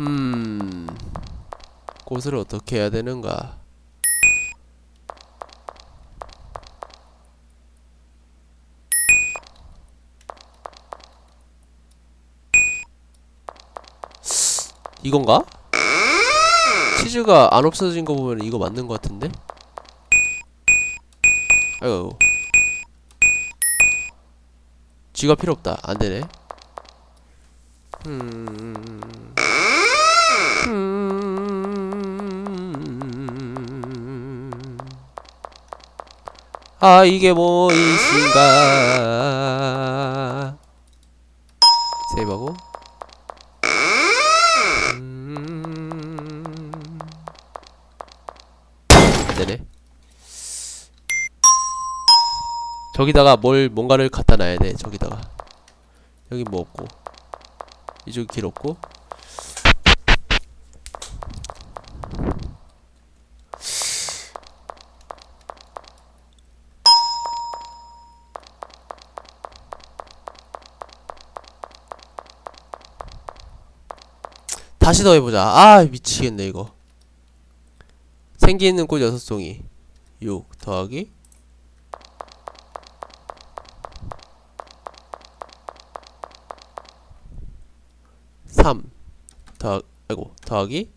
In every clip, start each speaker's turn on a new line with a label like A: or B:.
A: 음. 꽃을 어떻게 해야 되는가? 이건가? 치즈가 안 없어진 거 보면 이거 맞는 거 같은데? 아이고 쥐가 필요 없다 안 되네 음... 아 이게 무엇인가? 세이브하고. 음... 안되네. 저기다가 뭘 뭔가를 갖다 놔야 돼 저기다가. 여기 뭐 없고. 이쪽 길 없고 다시 더 해보자. 아 미치겠네 이거. 생기 있는 꽃 6송이. 6 더하기. 3 더, 아이고, 더하기.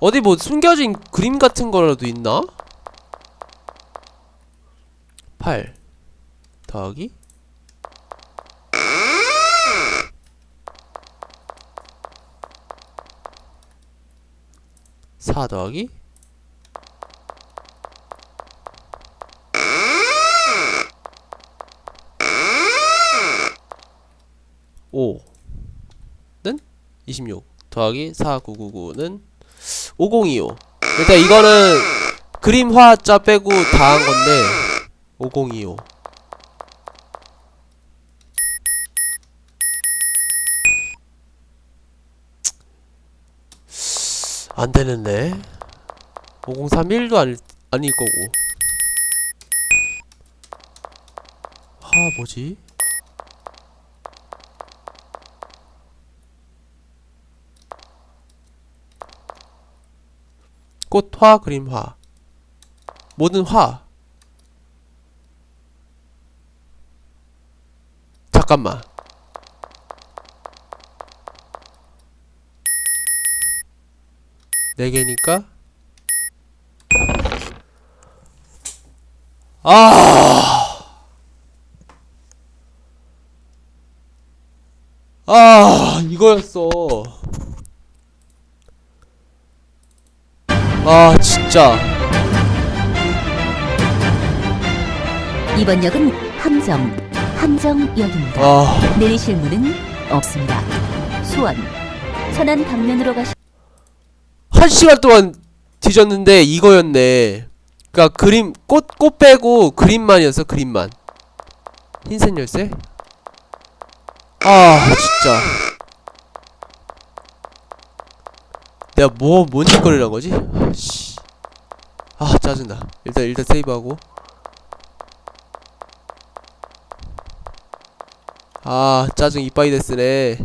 A: 어디 뭐 숨겨진 그림 같은 거라도 있나? 8 더하기 4 더하기? 5는 26 더하기 4999는 5025 일단 이거는 그림 화자 빼고 다 한 건데 5025 안 되는데. 5031도 아닐, 아닐 거고. 아 뭐지? 꽃화 그림화. 모든 화. 잠깐만 네 개니까 아. 아, 이거였어. 아, 진짜.
B: 이번 역은 함정, 함정역입니다.
A: 아,
B: 내리실 문은 없습니다. 수원, 천안 방면으로 가시.
A: 한 시간 동안 뒤졌는데 이거였네. 그니까 그림, 꽃, 꽃 빼고 그림만이었어, 그림만. 흰색 열쇠? 아, 진짜. 내가 뭐, 뭔 짓거리를 한 거지? 아, 씨. 아, 짜증나. 일단, 일단 세이브하고. 아, 짜증 이빠이 됐으네.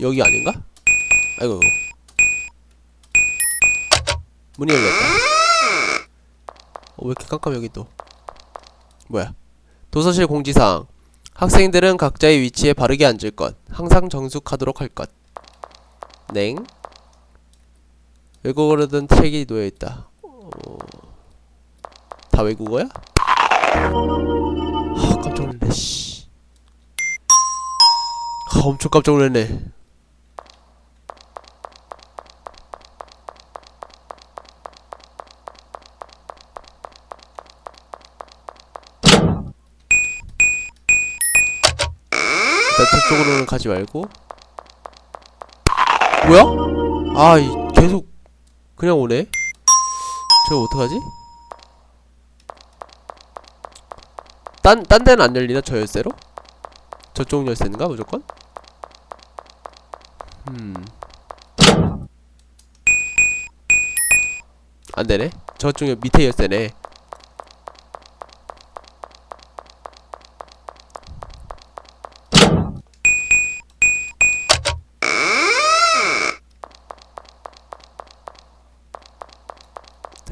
A: 여기 아닌가? 아이고. 문이 열렸다. 어, 왜 이렇게 깜깜해 여기 또? 뭐야? 도서실 공지사항. 학생들은 각자의 위치에 바르게 앉을 것. 항상 정숙하도록 할 것. 냉. 외국어로든 책이 놓여있다. 어... 다 외국어야? 아 깜짝 놀랐네 씨. 아, 엄청 깜짝 놀랐네 가지 말고 뭐야? 아 계속 그냥 오네 저거 어떡하지? 딴, 딴 데는 안 열리나? 저 열쇠로? 저쪽 열쇠인가 무조건? 음 안되네 저쪽 밑에 열쇠네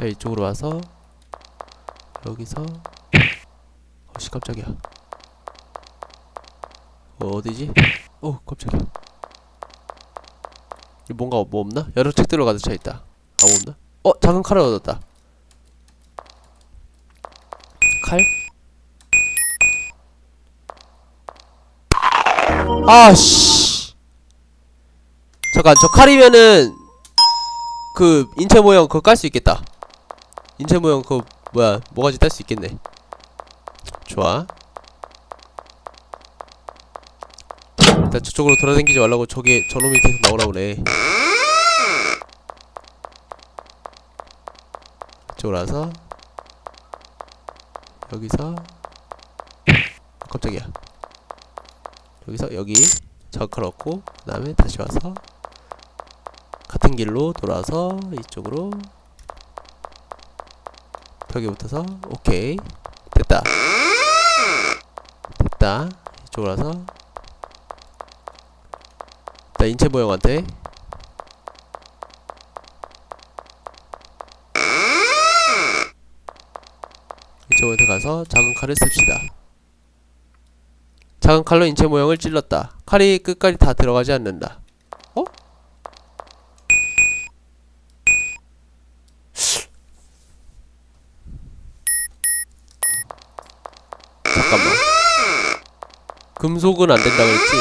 A: 자 이쪽으로 와서 여기서 어씨 깜짝이야 어, 어디지? 어 깜짝이야 이 뭔가 뭐 없나? 여러 책들로 가득 차 있다. 아무 없나? 어 작은 칼을 얻었다. 칼? 아씨. 잠깐 저 칼이면은 그 인체 모형 그거 깔 수 있겠다. 인체 모형 그거 뭐야 뭐가지 딸 수 있겠네. 좋아. 일단 저쪽으로 돌아다니지 말라고 저게 저놈이 계속 나오나 보네 이쪽으로 와서. 여기서. 깜짝이야. 여기서 여기. 저걸 얻고 그 다음에 다시 와서. 같은 길로 돌아서 이쪽으로 벽에 붙어서 오케이 됐다 됐다 이쪽으로 와서 나 인체 모형한테 이쪽한테 가서 작은 칼을 씁시다. 작은 칼로 인체 모형을 찔렀다. 칼이 끝까지 다 들어가지 않는다. 어? 잠깐만. 금속은 안 된다 그랬지?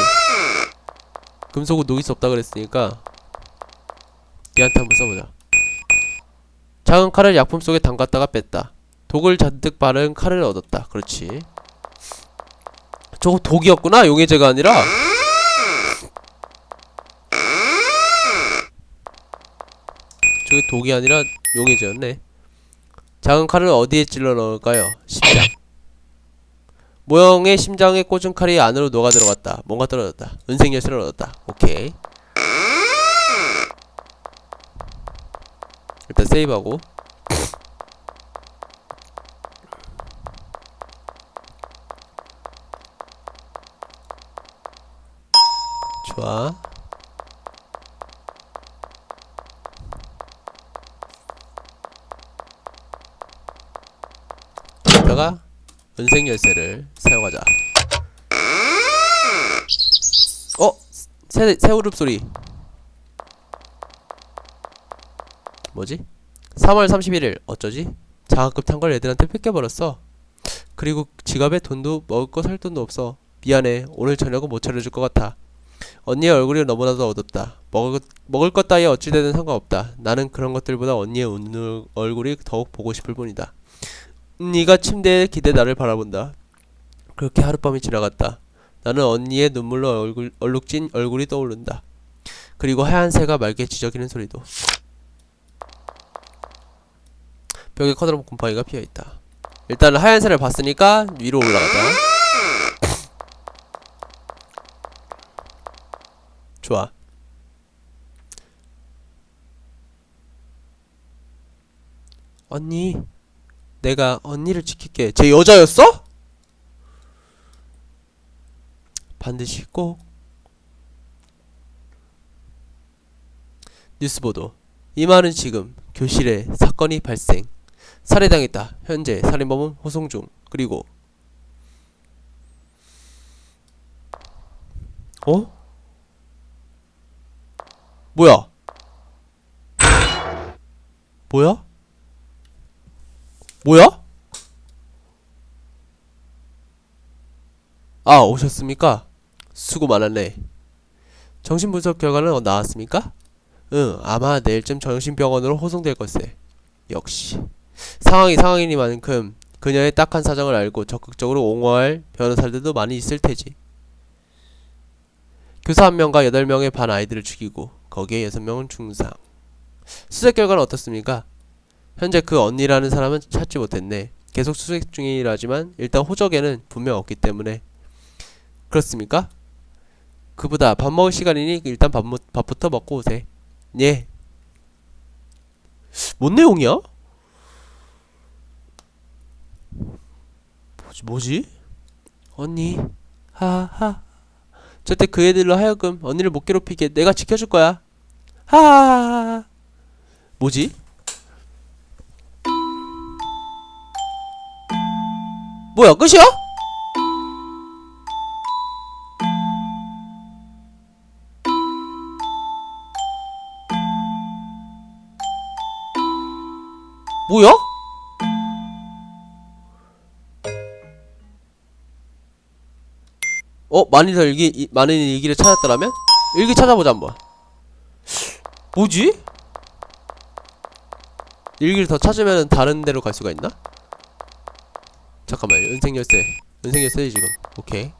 A: 금속은 녹일 수 없다 그랬으니까 얘한테 한번 써보자. 작은 칼을 약품 속에 담갔다가 뺐다. 독을 잔뜩 바른 칼을 얻었다. 그렇지. 저거 독이었구나 용해제가 아니라. 저게 독이 아니라 용해제였네. 작은 칼을 어디에 찔러 넣을까요? 심장 모형의 심장에 꽂은 칼이 안으로 녹아 들어갔다. 뭔가 떨어졌다. 은색 열쇠를 얻었다. 오케이. 일단 세이브하고. 좋아. 여기다가 은색 열쇠를 사용하자. 어? 새, 새우룹 소리. 뭐지? 3월 31일 어쩌지? 장학금 탄 걸 애들한테 뺏겨버렸어. 그리고 지갑에 돈도 먹을 거 살 돈도 없어. 미안해. 오늘 저녁은 못 차려줄 것 같아. 언니의 얼굴이 너무나도 어둡다. 먹을, 먹을 것 따위에 어찌되든 상관없다. 나는 그런 것들보다 언니의 웃는 얼굴이 더욱 보고 싶을 뿐이다. 네가 침대에 기대 나를 바라본다. 그렇게 하룻밤이 지나갔다. 나는 언니의 눈물로 얼굴, 얼룩진 얼굴이 떠오른다. 그리고 하얀 새가 맑게 지저귀는 소리도. 벽에 커다란 곰팡이가 피어있다. 일단 하얀 새를 봤으니까 위로 올라가자. 좋아. 언니, 내가 언니를 지킬게. 제 여자였어? 반드시 꼭 뉴스 보도. 이 말은 지금 교실에 사건이 발생. 살해당했다. 현재 살인범은 호송 중. 그리고 어? 뭐야? 뭐야? 뭐야? 아, 오셨습니까? 수고 많았네. 정신분석 결과는 어, 나왔습니까? 응, 아마 내일쯤 정신병원으로 호송될 걸세. 역시. 상황이 상황이니만큼 그녀의 딱한 사정을 알고 적극적으로 옹호할 변호사들도 많이 있을 테지. 교사 한 명과 여덟 명의 반 아이들을 죽이고 거기에 여섯 명은 중상. 수색 결과는 어떻습니까? 현재 그 언니라는 사람은 찾지 못했네. 계속 수색 중이라지만 일단 호적에는 분명 없기 때문에 그렇습니까? 그보다 밥 먹을 시간이니 일단 밥, 밥부터 먹고 오세. 예. 뭔 내용이야? 뭐지? 뭐지? 언니, 하하. 절대 그 애들로 하여금 언니를 못 괴롭히게 내가 지켜줄 거야. 하하. 뭐지? 뭐야 끝이야? 뭐야? 어? 많이 더 일기, 이- 많은 일기를 찾았더라면? 일기 찾아보자 한번 뭐지? 일기를 더 찾으면 다른 데로 갈 수가 있나? 잠깐만 은색 열쇠. 은색 열쇠 지금. 오케이.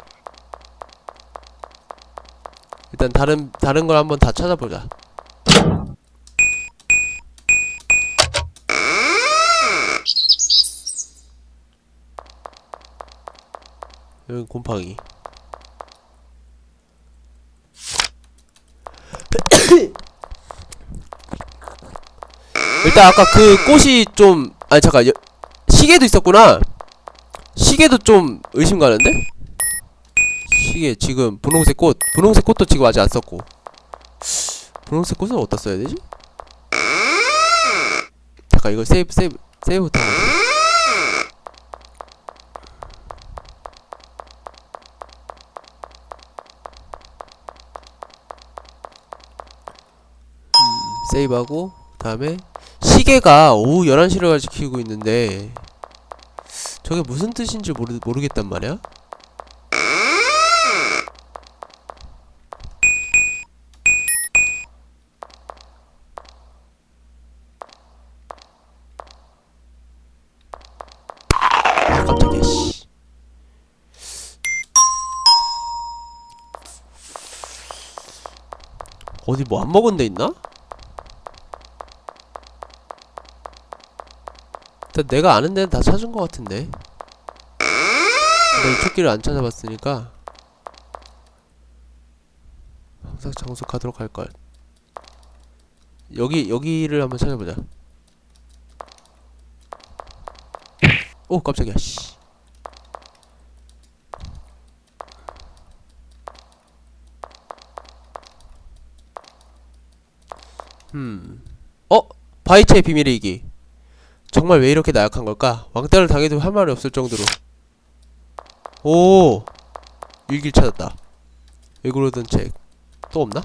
A: 일단 다른 다른 걸 한번 다 찾아보자. 여기 곰팡이. 일단 아까 그 꽃이 좀 아니 잠깐 여, 시계도 있었구나 시계도 좀 의심 가는데? 시계 지금 분홍색 꽃 분홍색 꽃도 지금 아직 안 썼고. 분홍색 꽃은 어디다 써야 되지? 잠깐 이거 세이브 세이브 세이브부터 하자 세이브하고 그 다음에 시계가 오후 11시를 지키고 있는데 저게 무슨 뜻인지 모르, 모르겠단 말이야? 어디 뭐 안 먹은 데 있나? 일단 내가 아는 데는 다 찾은 것 같은데. 근데 이쪽 길을 안 찾아봤으니까 항상 장소 가도록 할걸. 여기 여기를 한번 찾아보자. 오 깜짝이야. 씨. 음. 어? 바이체의 비밀의 이기 정말 왜 이렇게 나약한 걸까? 왕따를 당해도 할 말이 없을 정도로. 오! 일기를 찾았다. 왜 그러던 책. 또 없나?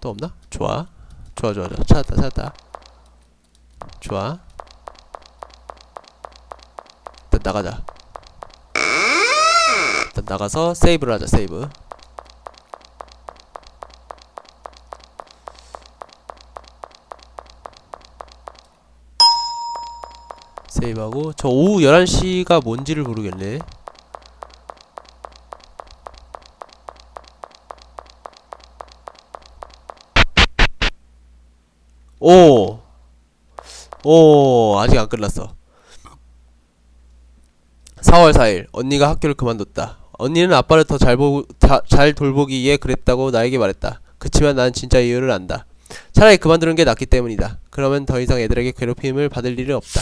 A: 또 없나? 좋아. 좋아, 좋아, 좋아. 찾았다, 찾았다. 좋아. 일단 나가자. 일단 나가서 세이브를 하자, 세이브. 세이브하고 저 오후 11시가 뭔지를 모르겠네. 오! 오 아직 안 끝났어. 4월 4일 언니가 학교를 그만뒀다. 언니는 아빠를 더 잘 보고 다- 잘 돌보기 위해 그랬다고 나에게 말했다. 그치만 난 진짜 이유를 안다. 차라리 그만두는 게 낫기 때문이다. 그러면 더 이상 애들에게 괴롭힘을 받을 일은 없다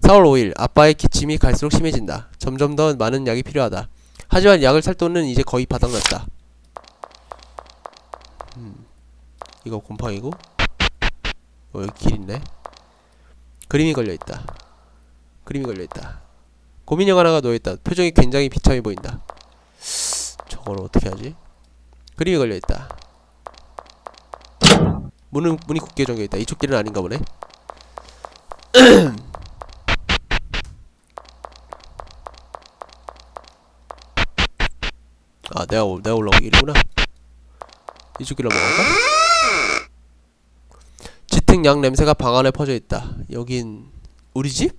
A: 4월 5일 아빠의 기침이 갈수록 심해진다. 점점 더 많은 약이 필요하다. 하지만 약을 살 돈은 이제 거의 바닥났다. 음, 이거 곰팡이고 어, 여기 길 있네. 그림이 걸려 있다. 그림이 걸려 있다. 고민형 하나가 놓여 있다. 표정이 굉장히 비참해 보인다. 저걸 어떻게 하지? 그림이 걸려 있다. 문은 문이 굳게 잠겨 있다. 이쪽 길은 아닌가 보네. 아 내가 올- 내가 올라온 길이구나. 이쪽 길로 넘어갈까? 짙은 양 냄새가 방 안에 퍼져 있다. 여긴 우리 집?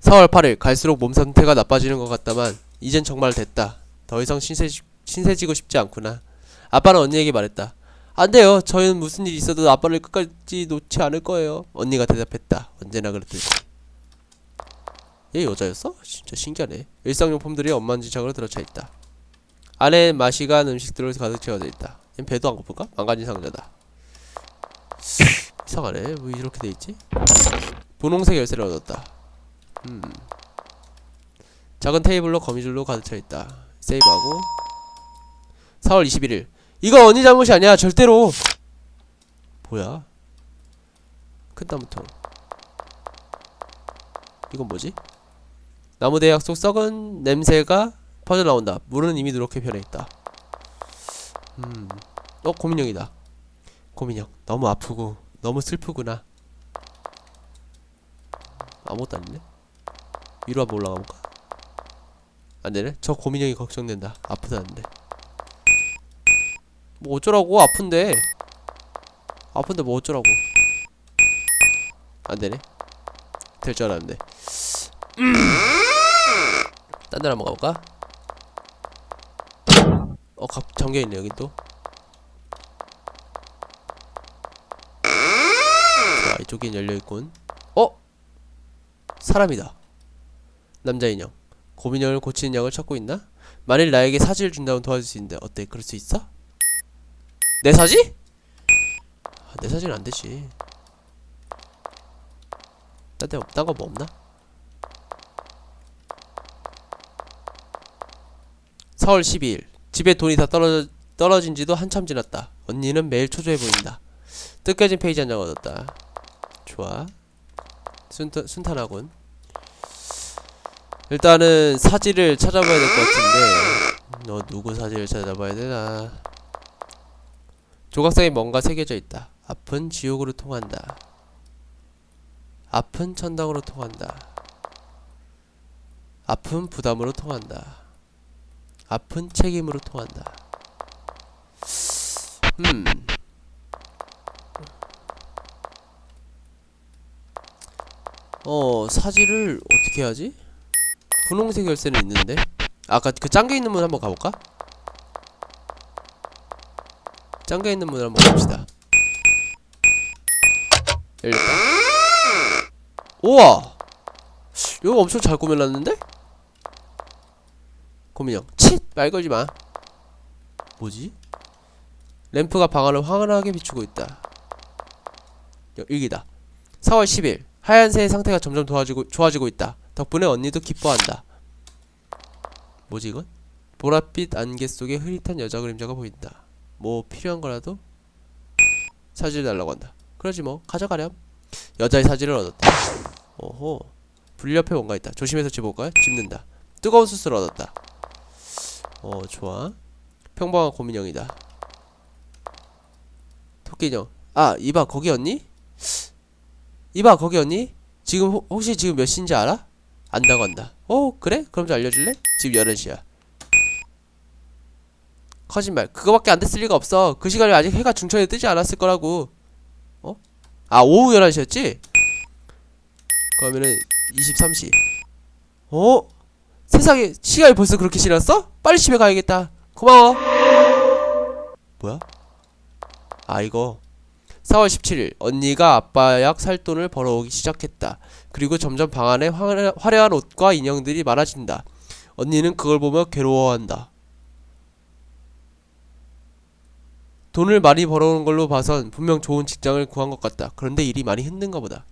A: 4월 8일 갈수록 몸 상태가 나빠지는 것 같다만 이젠 정말 됐다. 더 이상 신세, 신세지고 싶지 않구나. 아빠는 언니에게 말했다 안 돼요 저희는 무슨 일이 있어도 아빠를 끝까지 놓지 않을 거예요 언니가 대답했다 언제나 그랬듯이 얘 여자였어? 진짜 신기하네. 일상용품들이 엄만지창으로 들어차 있다. 안에 맛이 간 음식들로 가득 채워져 있다. 얜 배도 안 고픈가? 망가진 상자다. 이상하네 왜 이렇게 돼 있지? 분홍색 열쇠를 얻었다 음 작은 테이블로 거미줄로 가득 차 있다 세이브하고 4월 21일 이거 언니 잘못이 아니야. 절대로. 뭐야? 큰 나무통 이건 뭐지? 나무대약 속 썩은 냄새가 퍼져나온다. 물은 이미 누렇게 변해있다. 음. 어 고민형이다. 고민형. 너무 아프고 너무 슬프구나. 아무것도 아닌데? 위로 한번 올라가 볼까? 안되네? 저 고민형이 걱정된다. 아프다는데 뭐 어쩌라고? 아픈데. 아픈데 뭐 어쩌라고? 안되네. 될 줄 알았는데. 딴 데로 한번 가볼까? 어 가, 잠겨있네 여긴 또. 자 이쪽엔 열려있군. 어? 사람이다. 남자 인형. 고민형을 고치는 약을 찾고 있나? 만일 나에게 사지를 준다면 도와줄 수 있는데 어때? 그럴 수 있어? 내 사지? 아, 내 사지는 안 되지. 딴데 딴거 뭐 없나? 4월 12일. 집에 돈이 다 떨어져, 떨어진 지도 한참 지났다. 언니는 매일 초조해 보인다. 뜯겨진 페이지 한 장 얻었다. 좋아. 순탄, 순탄하군. 일단은 사지를 찾아봐야 될 것 같은데. 너 누구 사지를 찾아봐야 되나 조각상에 뭔가 새겨져 있다. 앞은 지옥으로 통한다. 앞은 천당으로 통한다. 앞은 부담으로 통한다. 앞은 책임으로 통한다. 음 어 사지를 어떻게 하지? 분홍색 열쇠는 있는데? 아까 그 짱겨 있는 문 한번 가볼까? 짱겨 있는 문을 한번 갑시다. 열렸다. 우와! 이거 엄청 잘 꾸며놨는데? 고민형. 칫! 말 걸지마. 뭐지? 램프가 방 안을 환하게 비추고 있다. 여- 일기다. 4월 10일. 하얀새의 상태가 점점 좋아지고, 좋아지고 있다. 덕분에 언니도 기뻐한다. 뭐지 이건? 보랏빛 안개 속에 흐릿한 여자 그림자가 보인다 뭐 필요한 거라도 사지를 달라고 한다. 그러지 뭐. 가져가렴. 여자의 사지를 얻었다. 오호 불 옆에 뭔가 있다. 조심해서 집어올까요? 집는다. 뜨거운 수스를 얻었다. 어 좋아. 평범한 고민형이다. 토끼인형 아 이봐 거기 언니? 이봐 거기 언니? 지금 혹- 혹시 지금 몇 시인지 알아? 안다고 한다. 어 그래? 그럼 좀 알려줄래? 지금 11시야 거짓말. 그거밖에 안 됐을 리가 없어. 그 시간에 아직 해가 중천에 뜨지 않았을 거라고. 어? 아 오후 11시였지? 그러면은 23시. 어? 세상에 시간이 벌써 그렇게 지났어? 빨리 집에 가야겠다. 고마워. 뭐야? 아 이거. 4월 17일. 언니가 아빠 약 살 돈을 벌어오기 시작했다. 그리고 점점 방 안에 화려, 화려한 옷과 인형들이 많아진다. 언니는 그걸 보며 괴로워한다 돈을 많이 벌어오는 걸로 봐선 분명 좋은 직장을 구한 것 같다 그런데 일이 많이 힘든가 보다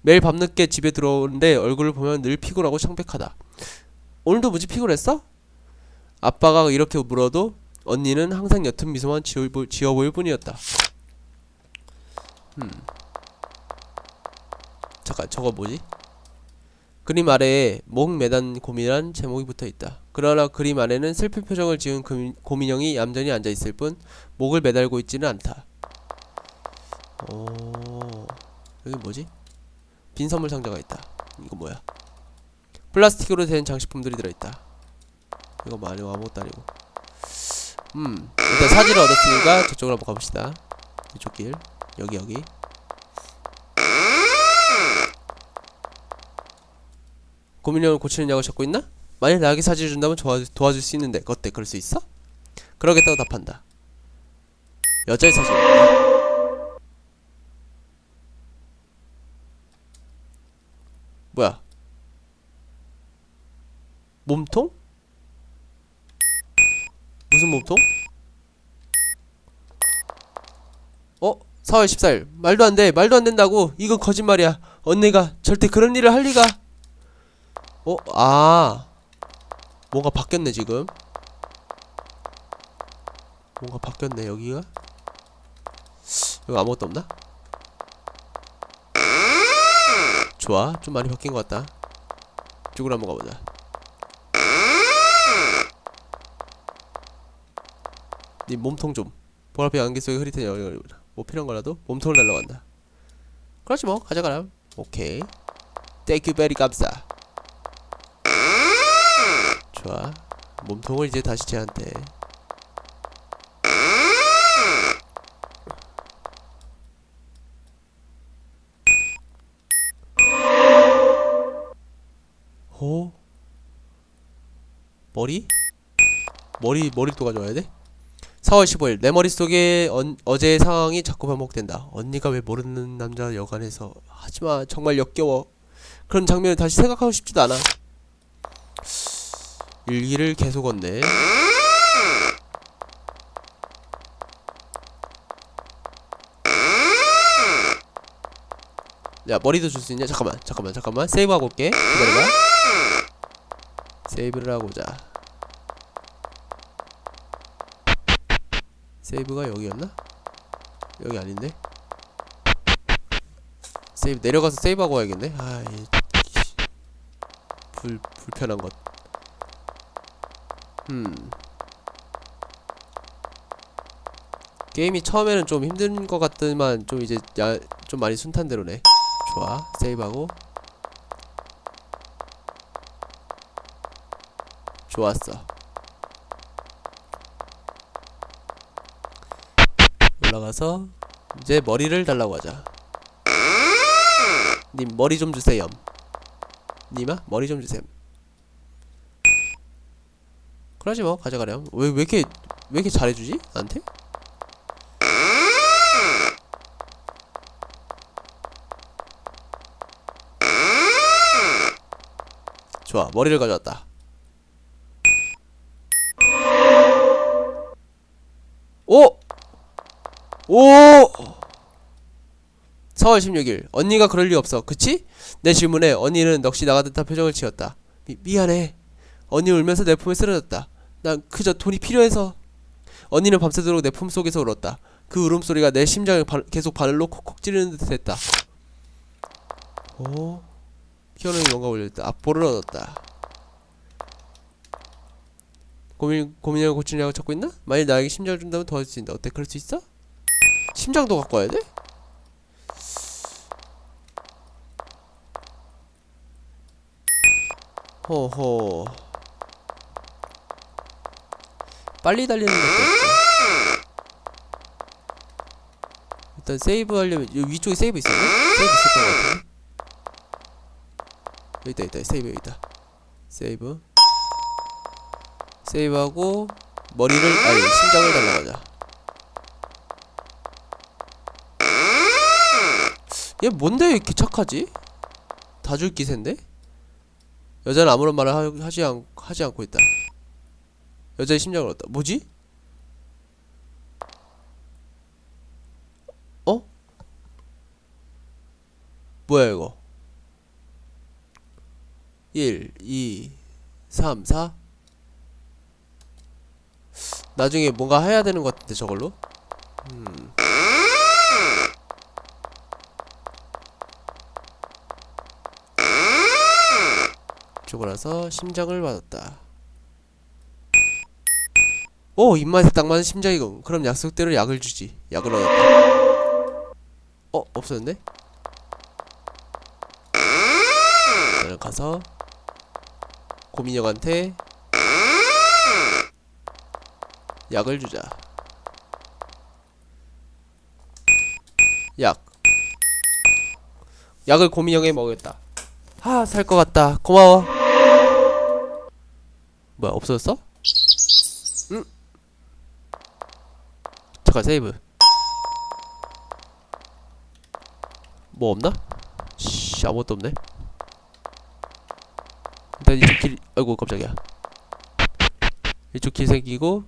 A: 매일 밤늦게 집에 들어오는데 얼굴을 보면 늘 피곤하고 창백하다 오늘도 무지 피곤했어? 아빠가 이렇게 물어도 언니는 항상 옅은 미소만 지어, 보일 뿐이었다. 음. 잠깐 저거 뭐지? 그림 아래에 목 매단 고민이란 제목이 붙어 있다. 그러나 그림 안에는 슬픈 표정을 지은 금- 고민형이 얌전히 앉아 있을 뿐 목을 매달고 있지는 않다. 오 여기 뭐지? 빈 선물 상자가 있다. 이거 뭐야? 플라스틱으로 된 장식품들이 들어있다. 이거 뭐 아니고 아무것도 아니고. 음, 일단 사지를 얻었으니까 저쪽으로 한번 가봅시다. 이쪽 길, 여기 여기. 고민형을 고치는 약을 찾고 있나? 만약 나에게 사지를 준다면 도와, 도와줄 수 있는데 어때? 그럴 수 있어? 그러겠다고 답한다. 여자의 사지. 뭐야? 몸통? 무슨 몸통? 어? 4월 14일 말도 안돼 말도 안 된다고 이건 거짓말이야 언니가 절대 그런 일을 할 리가 어? 아 뭔가 바뀌었네 지금? 뭔가 바뀌었네 여기가? 여기 아무것도 없나? 좋아 좀 많이 바뀐 것 같다. 이쪽으로 한번 가보자. 네 몸통 좀. 보랏빛 안개 속에 흐릿한 여행을 뭐 필요한 거라도? 몸통을 날라간다. 그렇지 뭐 가져가라. 오케이. 땡큐 베리 감사 좋아 몸통을 이제 다시 쟤한테 호 머리? 머리 머리를 또 가져와야 돼? 4월 15일 내 머릿속에 언, 어제의 상황이 자꾸 반복된다. 언니가 왜 모르는 남자 여관에서 하지마 정말 역겨워. 그런 장면을 다시 생각하고 싶지도 않아. 일기를 계속 얻네. 야 머리도 줄 수 있냐? 잠깐만 잠깐만 잠깐만 세이브하고 올게 기다려봐 세이브를 하고 오자 세이브가 여기였나? 여기 아닌데? 세이브 내려가서 세이브하고 와야겠네. 아이 불 불편한 것. 음. 게임이 처음에는 좀 힘든 것 같더만 좀 이제 야, 좀 많이 순탄대로네. 좋아. 세이브하고. 좋았어. 올라가서 이제 머리를 달라고 하자. 님 머리 좀 주세요. 님아 머리 좀 주세요. 그러지 뭐 가져가렴. 왜 왜 이렇게 왜 이렇게 잘해주지 나한테? 좋아 머리를 가져왔다. 오! 오! 4월 16일 언니가 그럴 리 없어 그치? 내 질문에 언니는 넋이 나가 듯한 표정을 지었다 미, 미안해 언니 울면서 내 품에 쓰러졌다 난 그저 돈이 필요해서 언니는 밤새도록 내 품속에서 울었다. 그 울음소리가 내 심장을 바, 계속 바늘로 콕콕 찌르는 듯 했다. 오 피아노에 뭔가 올려있다. 앞볼을 얻었다. 고민, 고민을 고치려고 찾고 있나? 만일 나에게 심장을 준다면 도와줄 수 있다. 어때? 그럴 수 있어? 심장도 갖고 와야 돼? 호호 빨리 달리는 것도 없고 일단 세이브 하려면 여기 위쪽에 세이브 있었나? 세이브 있었던 것 같은데 여기 있다 있다 세이브 여기 있다 세이브 세이브하고 머리를 아니 심장을 달라가자 얘 뭔데 이렇게 착하지? 다 줄 기세인데? 여자는 아무런 말을 하, 하지, 않, 하지 않고 있다 여자의 심장을 얻다 뭐지? 어? 뭐야 이거 1, 2, 3, 4 나중에 뭔가 해야 되는 것 같은데 저걸로 음. 이쪽으로 와서 심장을 받았다 오 입맛에 딱 맞는 심장이군 그럼 약속대로 약을 주지 약을 얻었다 어? 없었는데? 나는 가서 고민형한테 약을 주자 약 약을 고민형에 먹였다 아살것 같다 고마워 뭐야 없어졌어? 응? 잠깐 세이브 뭐 없나? 씨 아무것도 없네 일단 이쪽 길 아이고 깜짝이야 이쪽 길 생기고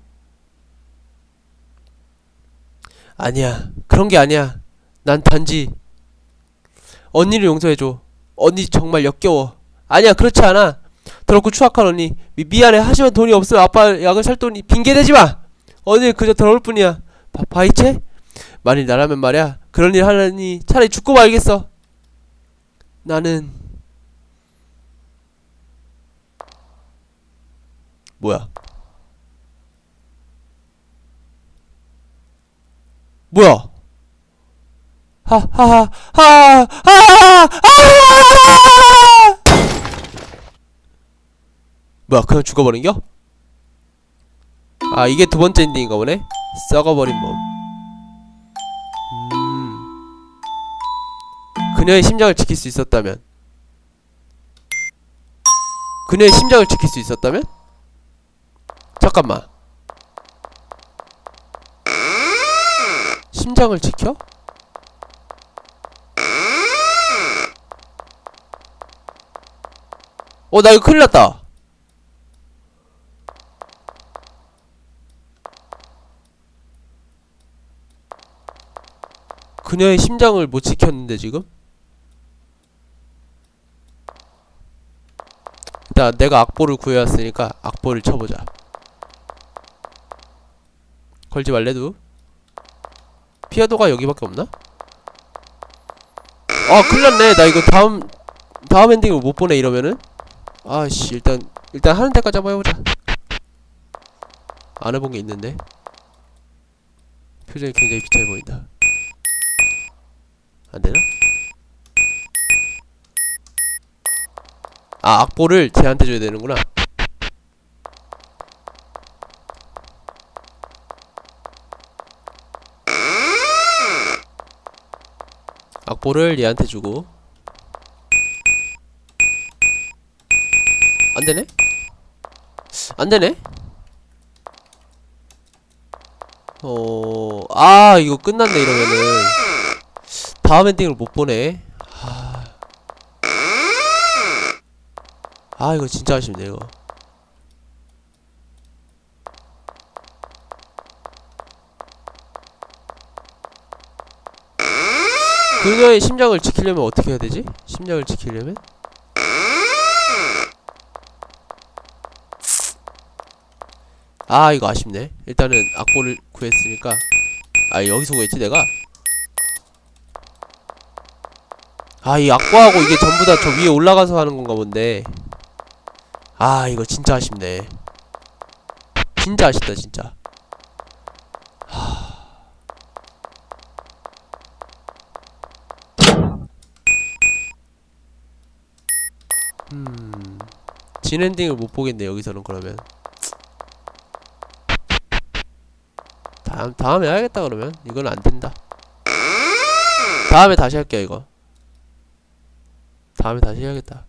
A: 아니야 그런 게 아니야 난 단지 언니를 용서해줘. 언니 정말 역겨워. 아니야 그렇지 않아. 더럽고 추악한 언니. 미, 미안해. 하지만 돈이 없으면 아빠 약을 살 돈이 핑계대지 마. 언니는 그저 더러울 뿐이야. 바, 바이체? 만일 나라면 말이야. 그런 일 하느니 차라리 죽고 말겠어. 나는 뭐야? 뭐야? 하하하 하하하 뭐야 그냥 죽어버린겨? 아 이게 두 번째 엔딩인가 보네 썩어버린 몸 음. 그녀의 심장을 지킬 수 있었다면 그녀의 심장을 지킬 수 있었다면? 잠깐만 심장을 지켜? 어 나 이거 큰일 났다 그녀의 심장을 못 지켰는데 지금? 일단 내가 악보를 구해왔으니까 악보를 쳐보자. 걸지 말래도? 피아노가 여기밖에 없나? 아 큰일났네. 나 이거 다음 다음 엔딩을 못 보네 이러면은. 아씨 일단 일단 하는 데까지 한번 해보자. 안 해본 게 있는데. 표정이 굉장히 비참해 보인다 안되나? 아 악보를 쟤한테 줘야 되는구나 악보를 얘한테 주고 안되네? 안되네? 어... 아 이거 끝났네 이러면은 다음 엔딩을 못 보네 아... 아 이거 진짜 아쉽네 이거 그녀의 심장을 지키려면 어떻게 해야 되지? 심장을 지키려면? 아 이거 아쉽네 일단은 악보를 구했으니까 아 여기서 구했지 내가? 아 이 악보하고 이게 전부 다 저 위에 올라가서 하는 건가 본데. 아 이거 진짜 아쉽네. 진짜 아쉽다 진짜. 음... 진엔딩을 못 보겠네 여기서는 그러면. 다음 다음에 해야겠다 그러면. 이건 안 된다. 다음에 다시 할게요 이거 다음에 다시 해야겠다